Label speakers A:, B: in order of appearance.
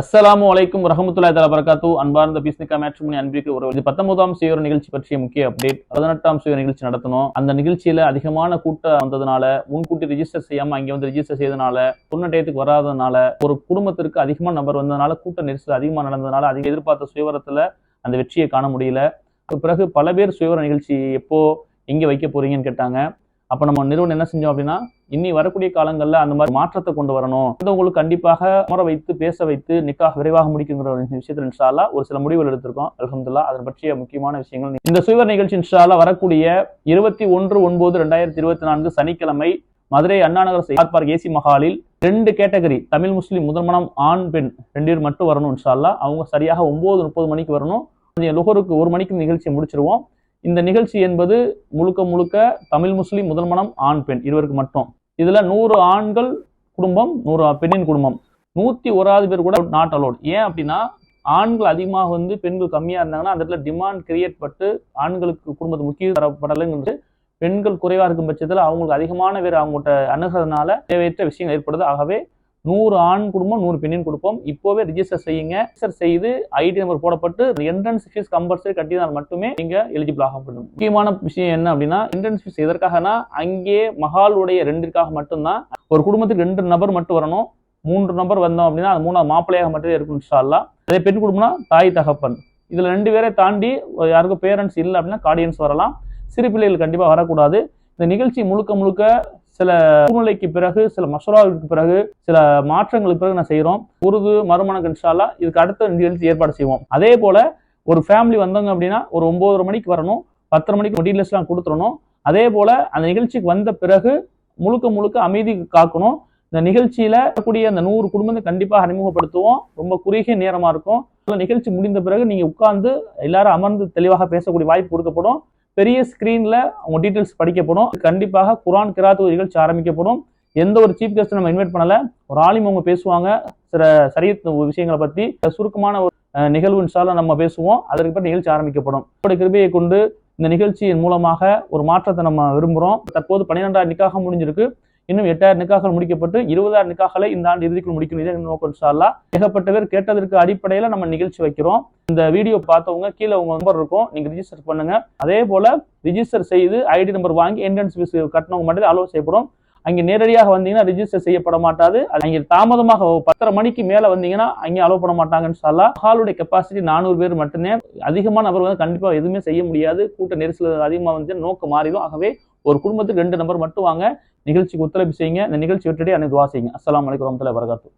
A: அஸ்ஸலாமு அலைக்கும் ரஹமத்துல்லா தலா பரகாத்து அன்பார்ந்த பீஸ்னிகா மேட்ச்மணி அன்பிற்கு ஒரு இது பத்தொன்பதாம் சுயர் நிகழ்ச்சி பற்றிய முக்கிய அப்டேட் பதினெட்டாம் சுய நிகழ்ச்சி நடத்தணும். அந்த நிகழ்ச்சியில அதிகமான கூட்டம் வந்ததுனால முன்கூட்டி ரிஜிஸ்டர் செய்யாம அங்க வந்து ரிஜிஸ்டர் செய்தனால சொன்ன டயத்துக்கு வராதனால ஒரு குடும்பத்திற்கு அதிகமான நபர் வந்ததுனால கூட்ட நெரிசல் அதிகமாக நடந்ததுனால அதிக எதிர்பார்த்த சுயவரத்துல அந்த வெற்றியை காண முடியல. பிறகு பல பேர் சுயவர நிகழ்ச்சி எப்போ எங்க வைக்க போறீங்கன்னு கேட்டாங்க. அப்ப நம்ம நிறுவனம் என்ன செஞ்சோம் அப்படின்னா இனி வரக்கூடிய காலங்களில் அந்த மாதிரி மாற்றத்தை கொண்டு வரணும். உங்களுக்கு கண்டிப்பாக அமர வைத்து பேச வைத்து நிக்காக விரைவாக முடிக்குங்கிற ஒரு விஷயத்தில் இன்ஷால்லா ஒரு சில முடிவுகள் எடுத்திருக்கோம். அலமதுல்லா அதன் பற்றிய முக்கியமான விஷயங்கள். இந்த சுயவர் நிகழ்ச்சி இன்ஷாலா வரக்கூடிய இருபத்தி ஒன்று ஒன்பது ரெண்டாயிரத்தி இருபத்தி நான்கு சனிக்கிழமை மதுரை அண்ணாநகர் செய்யார் பார்க் ஏசி மஹாலில் ரெண்டு கேட்டகரி தமிழ் முஸ்லீம் முதன்மனம் ஆண் பெண் ரெண்டு பேர் மட்டும் வரணும் இன்ஷால்லா அவங்க சரியாக ஒன்பது முப்பது மணிக்கு வரணும். லுகருக்கு ஒரு மணிக்கு நிகழ்ச்சியை முடிச்சிருவோம். இந்த நிகழ்ச்சி என்பது முழுக்க முழுக்க தமிழ் முஸ்லீம் முதல்மனம் ஆண் பெண் இருவருக்கு மட்டும். இதில் நூறு ஆண்கள் குடும்பம் நூறு பெண்ணின் குடும்பம். நூற்றி ஓராது பேர் கூட நாட் அலோட் ஏன் அப்படின்னா ஆண்கள் அதிகமாக வந்து பெண்கள் கம்மியாக இருந்தாங்கன்னா அந்த இடத்துல டிமாண்ட் கிரியேட் பட்டு ஆண்களுக்கு குடும்பத்து முக்கியம் தரப்படலைங்கிறது பெண்கள் குறைவாக இருக்கும் பட்சத்தில் அவங்களுக்கு அதிகமான பேர் அவங்கள்ட்ட அணுகிறதுனால தேவையற்ற விஷயங்கள் ஏற்படுது. ஆகவே நூறு ஆண் குடும்பம் நூறு பெண்ணின் குடும்பம். இப்போவே ரிஜிஸ்டர் செய்யுங்க. ரிஜிஸ்டர் செய்து ஐடி நம்பர் போடப்பட்டு என்ட்ரன்ஸ் ஃபீஸ் கம்பல்சரி கட்டினால் மட்டுமே நீங்க எலிஜிபிள் ஆக முடியும். முக்கியமான விஷயம் என்ன அப்படின்னா என்ட்ரன்ஸ் ஃபீஸ் எதற்காகனா அங்கே மகாலுடைய ரெண்டிற்காக மட்டும்தான். ஒரு குடும்பத்துக்கு ரெண்டு நபர் மட்டும் வரணும். மூன்று நபர் வந்தோம் அப்படின்னா அது மூணாவது மாப்பிள்ளையாக மட்டுமே இருக்கும் இன்ஷால்லா அதே பெண் குடும்பம்னா தாய் தகப்பன். இதுல ரெண்டு பேரை தாண்டி யாருக்கும் பேரண்ட்ஸ் இல்லை அப்படின்னா கார்டியன்ஸ் வரலாம். சிறு பிள்ளைகள் கண்டிப்பாக வரக்கூடாது. இந்த நிகழ்ச்சி முழுக்க முழுக்க சில சூழ்நிலைக்கு பிறகு சில மசோராவுக்கு பிறகு சில மாற்றங்களுக்கு பிறகு நான் செய்கிறோம் உருது மறுமணம் இன்ஷால்லா இதுக்கு அடுத்த நிகழ்ச்சி ஏற்பாடு செய்வோம். அதே போல ஒரு ஃபேமிலி வந்தாங்க அப்படின்னா ஒரு ஒன்பதரை மணிக்கு வரணும் பத்தரை மணிக்கு டீட்டெயில்ஸ்லாம் கொடுத்துடணும். அதே போல அந்த நிகழ்ச்சிக்கு வந்த பிறகு முழுக்க முழுக்க அமைதி காக்கணும். இந்த நிகழ்ச்சியில கூடிய அந்த நூறு குடும்பத்தை கண்டிப்பாக அறிமுகப்படுத்துவோம். ரொம்ப குறுகிய நேரமா இருக்கும். நிகழ்ச்சி முடிந்த பிறகு நீங்க உட்கார்ந்து எல்லாரும் அமர்ந்து தெளிவாக பேசக்கூடிய வாய்ப்பு கொடுக்கப்படும். பெரிய ஸ்க்ரீனில் அவங்க டீட்டெயில்ஸ் படிக்கப்படும். கண்டிப்பாக குரான் கிராத் நிகழ்ச்சி ஆரம்பிக்கப்படும் எந்த ஒரு சீஃப் கெஸ்ட் நம்ம இன்வைட் பண்ணல. ஒரு ஆலிம் அவங்க பேசுவாங்க. சில சரியத் விஷயங்களை பற்றி சுருக்கமான ஒரு நிகழ்வு இன்ஷால நம்ம பேசுவோம். அதற்கு பிறகு நிகழ்ச்சி ஆரம்பிக்கப்படும். கிருபையை கொண்டு இந்த நிகழ்ச்சியின் மூலமாக ஒரு மாற்றத்தை நம்ம விரும்புகிறோம் தற்போது பன்னிரெண்டாயிரம் நிக்காக முடிஞ்சிருக்கு. இன்னும் எட்டாயிரம் நிக்காக்கள் முடிக்கப்பட்டு இருபதாயிரம் நிக்காக்களை இந்த ஆண்டு இறுதிக்குள் முடிக்கணும். இதே நோக்கம் சார்லா ஏகப்பட்ட பேர் கேட்டதற்கு அடிப்படையில் நம்ம நிகழ்ச்சி வைக்கிறோம். இந்த வீடியோ பார்த்தவங்க கீழே உங்க நம்பர் இருக்கும். நீங்க ரிஜிஸ்டர் பண்ணுங்க. அதே போல ரிஜிஸ்டர் செய்து ஐடி நம்பர் வாங்கி என்ட்ரன்ஸ் ஃபீஸ் கட்டணவங்க மட்டும் அலோவ் செய்யப்படும். அங்கே நேரடியாக வந்தீங்கன்னா ரிஜிஸ்டர் செய்யப்பட மாட்டாது. அங்கே தாமதமாக பத்தரை மணிக்கு மேலே வந்தீங்கன்னா அங்கே அலோவ் பண்ண மாட்டாங்கன்னு சொல்லலாம் ஹாலுடைய கெப்பாசிட்டி நானூறு பேர் மட்டுமே. அதிகமான நபர் வந்து கண்டிப்பாக எதுவுமே செய்ய முடியாது. கூட்ட நெரிசல் அதிகமாக வந்து நோக்கம் மாறிடும். ஆகவே ஒரு குடும்பத்துக்கு ரெண்டு நம்பர் மட்டும் வாங்க. நிகழ்ச்சிக்கு ஒத்துழைப்பு செய்யுங்க. இந்த நிகழ்ச்சி விட்டுட்டே அனைத்து துவா செய்யுங்க. அஸ்லாம் வலைக்கம் வரமத்துல வரகாத்து